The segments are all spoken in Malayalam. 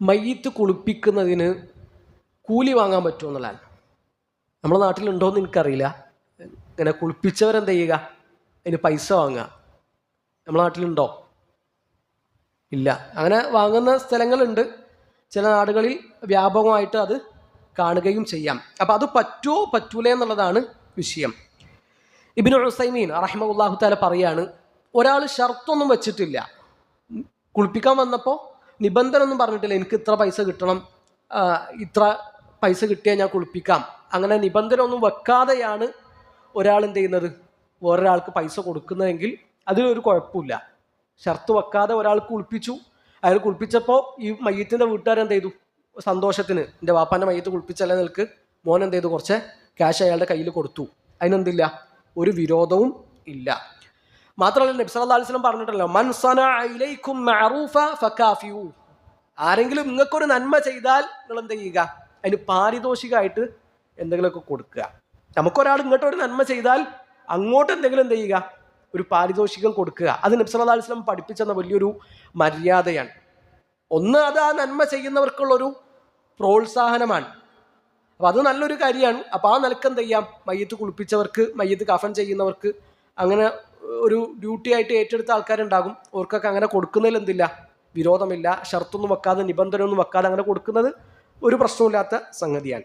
മയ്യത്ത് കുളിപ്പിക്കുന്നതിന് കൂലി വാങ്ങാൻ പറ്റുമോ എന്നുള്ളതാണ്. നമ്മുടെ നാട്ടിലുണ്ടോയെന്ന് എനിക്കറിയില്ല. ഇങ്ങനെ കുളിപ്പിച്ചവരെന്ത് ചെയ്യുക? അതിന് പൈസ വാങ്ങുക. നമ്മുടെ നാട്ടിലുണ്ടോ? ഇല്ല. അങ്ങനെ വാങ്ങുന്ന സ്ഥലങ്ങളുണ്ട്. ചില നാടുകളിൽ വ്യാപകമായിട്ട് അത് കാണുകയും ചെയ്യാം. അപ്പം അത് പറ്റുമോ പറ്റൂലേ എന്നുള്ളതാണ് വിഷയം. ഇബിൻ ഉസൈമീൻ റഹിമഉല്ലാഹു താല പറയാണ് ഒരാൾ ഷർത്തൊന്നും വെച്ചിട്ടില്ല. കുളിപ്പിക്കാൻ വന്നപ്പോൾ നിബന്ധന ഒന്നും പറഞ്ഞിട്ടില്ല. എനിക്ക് ഇത്ര പൈസ കിട്ടണം. ഇത്ര പൈസ കിട്ടിയാൽ ഞാൻ കുളിപ്പിക്കാം. അങ്ങനെ നിബന്ധന ഒന്നും വെക്കാതെയാണ് ഒരാൾ എന്ത് ചെയ്യുന്നത്? വേറൊരാൾക്ക് പൈസ കൊടുക്കുന്നതെങ്കിൽ അതിലൊരു കുഴപ്പമില്ല. ഷർത്ത് വെക്കാതെ ഒരാൾ കുളിപ്പിച്ചു. അയാൾ കുളിപ്പിച്ചപ്പോൾ ഈ മയ്യത്തിന്റെ വീട്ടുകാരെന്ത് ചെയ്തു? സന്തോഷത്തിന്. എന്റെ വാപ്പാന്റെ മയ്യത്ത് കുളിപ്പിച്ചല്ലേ നിൽക്ക് മോൻ എന്ത് ചെയ്തു? കുറച്ച് ക്യാഷ് അയാളുടെ കയ്യിൽ കൊടുത്തു. അതിനെന്തില്ല? ഒരു വിരോധവും ഇല്ല. മാത്രമല്ല നബി സല്ലല്ലാഹു അലൈഹി വസല്ലം പറഞ്ഞിട്ടല്ലോ മൻ സനഅ മഅറൂഫ ആരെങ്കിലും നിങ്ങൾക്കൊരു നന്മ ചെയ്താൽ നിങ്ങൾ എന്ത് ചെയ്യുക? അതിന് പാരിതോഷികമായിട്ട് എന്തെങ്കിലുമൊക്കെ കൊടുക്കുക. നമുക്കൊരാൾ ഇങ്ങോട്ട് ഒരു നന്മ ചെയ്താൽ അങ്ങോട്ട് എന്തെങ്കിലും എന്ത് ചെയ്യുക? ഒരു പാരിതോഷികം കൊടുക്കുക. അത് നബി സല്ലല്ലാഹു അലൈഹി വസല്ലം പഠിപ്പിച്ചെന്ന വലിയൊരു മര്യാദയാണ്. ഒന്ന് അത് ആ നന്മ ചെയ്യുന്നവർക്കുള്ളൊരു പ്രോത്സാഹനമാണ്. അപ്പോൾ അത് നല്ലൊരു കാര്യമാണ്. അപ്പോൾ ആ നിലയ്ക്ക് എന്ത് ചെയ്യാം? മയ്യത്ത് കുളിപ്പിച്ചവർക്ക് മയ്യത്ത് കഫൻ ചെയ്യുന്നവർക്ക് അങ്ങനെ ഒരു ഡ്യൂട്ടി ആയിട്ട് ഏറ്റെടുത്ത ആൾക്കാരുണ്ടാകും. അവർക്കൊക്കെ അങ്ങനെ കൊടുക്കുന്നതിൽ എന്തില്ല വിരോധമില്ല. ഷർത്തൊന്നും വെക്കാതെ നിബന്ധന ഒന്നും വെക്കാതെ അങ്ങനെ കൊടുക്കുന്നത് ഒരു പ്രശ്നമില്ലാത്ത സംഗതിയാണ്.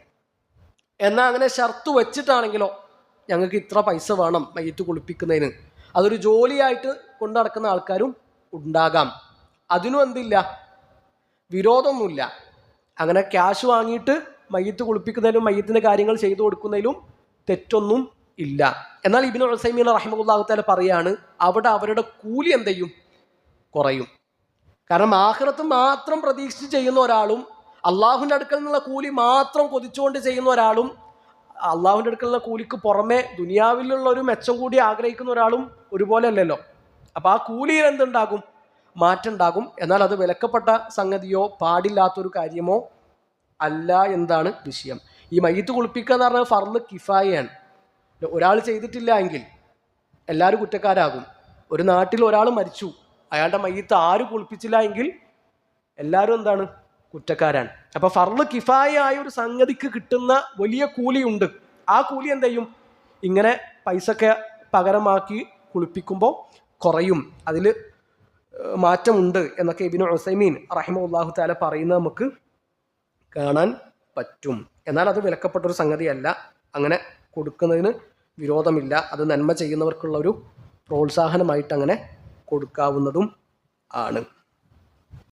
എന്നാൽ അങ്ങനെ ഷർത്ത് വെച്ചിട്ടാണെങ്കിലോ ഞങ്ങൾക്ക് ഇത്ര പൈസ വേണം മയ്യത്ത് കുളിപ്പിക്കുന്നതിന്. അതൊരു ജോലിയായിട്ട് കൊണ്ടു നടക്കുന്ന ആൾക്കാരും ഉണ്ടാകാം. അതിനും എന്തില്ല? വിരോധമൊന്നുമില്ല. അങ്ങനെ ക്യാഷ് വാങ്ങിയിട്ട് മയ്യത്ത് കുളിപ്പിക്കുന്നതിലും മയ്യത്തിന്റെ കാര്യങ്ങൾ ചെയ്തു കൊടുക്കുന്നതിലും തെറ്റൊന്നും ഇല്ല. എന്നാൽ ഇബിന് ഉസൈമീൻ റഹിമുല്ലാഹുത്താല പറയാണ് അവിടെ അവരുടെ കൂലി എന്ത് ചെയ്യും കുറയും. കാരണം ആഹ്റത്ത് മാത്രം പ്രതീക്ഷിച്ച് ചെയ്യുന്ന ഒരാളും അള്ളാഹുവിന്റെ അടുക്കൽ നിന്നുള്ള കൂലി മാത്രം കൊതിച്ചുകൊണ്ട് ചെയ്യുന്ന ഒരാളും അള്ളാഹുവിന്റെ അടുക്കലുള്ള കൂലിക്ക് പുറമെ ദുനിയാവിലുള്ള ഒരു മെച്ചം കൂടി ആഗ്രഹിക്കുന്ന ഒരാളും ഒരുപോലെ അല്ലല്ലോ. അപ്പം ആ കൂലിയിൽ എന്തുണ്ടാകും? മാറ്റം ഉണ്ടാകും എന്നാൽ അത് വിലക്കപ്പെട്ട സംഗതിയോ പാടില്ലാത്തൊരു കാര്യമോ അല്ല എന്താണ് വിഷയം. ഈ മയ്യത്ത് കുളിപ്പിക്കുക എന്ന് പറഞ്ഞാൽ ഫർൾ കിഫായയാണ്. ഒരാൾ ചെയ്തിട്ടില്ല എങ്കിൽ എല്ലാവരും കുറ്റക്കാരാകും. ഒരു നാട്ടിൽ ഒരാൾ മരിച്ചു അയാളുടെ മയ്യത്ത് ആര് കുളിപ്പിച്ചില്ല എങ്കിൽ എല്ലാവരും എന്താണ്? കുറ്റക്കാരാണ്. അപ്പൊ ഫർൾ കിഫായ ആയ ഒരു സംഗതിക്ക് കിട്ടുന്ന വലിയ കൂലിയുണ്ട്. ആ കൂലി എന്ത് ചെയ്യും? ഇങ്ങനെ പൈസ ഒക്കെ പകരമാക്കി കുളിപ്പിക്കുമ്പോൾ കുറയും. അതിൽ മാറ്റമുണ്ട് എന്നൊക്കെ ഇബിനു ഉസൈമീൻ റഹിമുല്ലാഹു താല പറയുന്നത് നമുക്ക് കാണാൻ പറ്റും. എന്നാൽ അത് വിലക്കപ്പെട്ടൊരു സംഗതിയല്ല. അങ്ങനെ കൊടുക്കുന്നതിന് വിരോധമില്ല. അത് നന്മ ചെയ്യുന്നവർക്കുള്ള ഒരു പ്രോത്സാഹനമായിട്ട് അങ്ങനെ കൊടുക്കാവുന്നതും ആണ്.